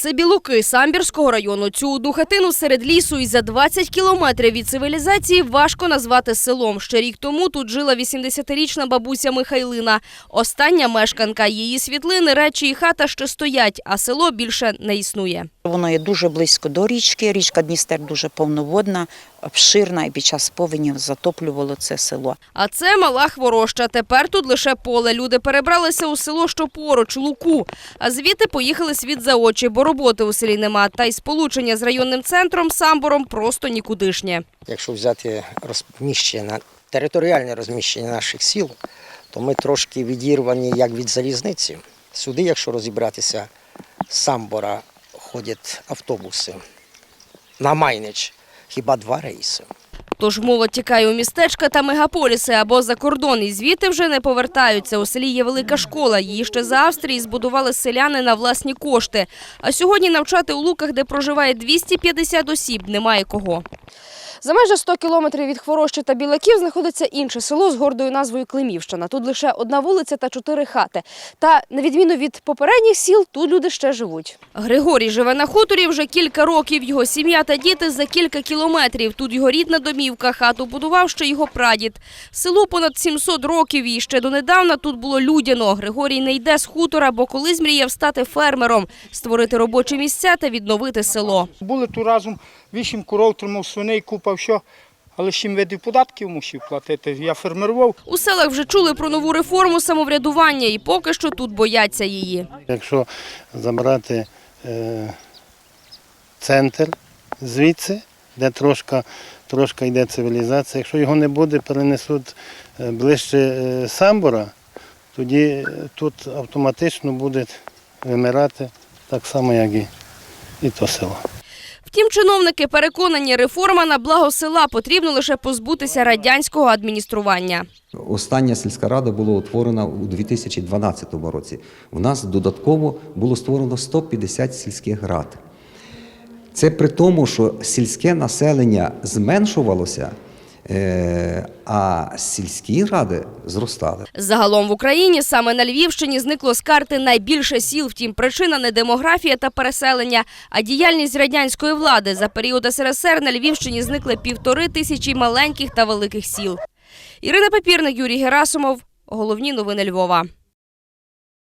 Це білуки Самбірського району. Цю одну хатину серед лісу і за 20 кілометрів від цивілізації важко назвати селом. Ще рік тому тут жила 80-річна бабуся Михайлина. Остання мешканка. Її світлини, речі і хата ще стоять, а село більше не існує. Воно є дуже близько до річки. Річка Дністер дуже повноводна, обширна, і під час повенів затоплювало це село. А це мала хвороща. Тепер тут лише поле. Люди перебралися у село, що поруч, Луку. А звідти поїхали світ за очі, бо роботи у селі нема. Та й сполучення з районним центром Самбором просто нікудишнє. Якщо взяти розміщення, територіальне розміщення наших сіл, то ми трошки відірвані як від залізниці. Сюди, якщо розібратися, Самбора ходять автобуси. На Майнич хіба два рейси. Тож молодь тікає у містечка та мегаполіси або за кордон, і звідти вже не повертаються. У селі є велика школа. Її ще за Австрії збудували селяни на власні кошти. А сьогодні навчати у луках, де проживає 250 осіб, немає кого. За майже 100 кілометрів від Хворощі та Білаків знаходиться інше село з гордою назвою Климівщина. Тут лише одна вулиця та чотири хати. Та на відміну від попередніх сіл, тут люди ще живуть. Григорій живе на хуторі вже кілька років. Його сім'я та діти за кілька кілометрів. Тут його рідна домівка. Хату будував ще його прадід. Селу понад 700 років і ще донедавна тут було людяно. Григорій не йде з хутора, бо колись мріяв стати фермером, створити робочі місця та відновити село. Були тут разом вісім коров, тримав свиней, купав що, але сім видів податків мусив платити. Я фермерував. У селах вже чули про нову реформу самоврядування і поки що тут бояться її. Якщо забрати е, центр звідси, де трошки, трошки йде цивілізація, якщо його не буде, перенесуть е, ближче е, Самбора, тоді тут автоматично буде вимирати так само, як і, і то село. Втім, чиновники переконані, реформа на благо села потрібно лише позбутися радянського адміністрування. Остання сільська рада була утворена у 2012 році. В нас додатково було створено 150 сільських рад. Це при тому, що сільське населення зменшувалося, а сільські ради зростали. Загалом в Україні саме на Львівщині зникло з карти найбільше сіл. Втім, причина не демографія та переселення, а діяльність радянської влади. За період СРСР на Львівщині зникли півтори тисячі маленьких та великих сіл. Ірина Папірник, Юрій Герасимов. Головні новини Львова.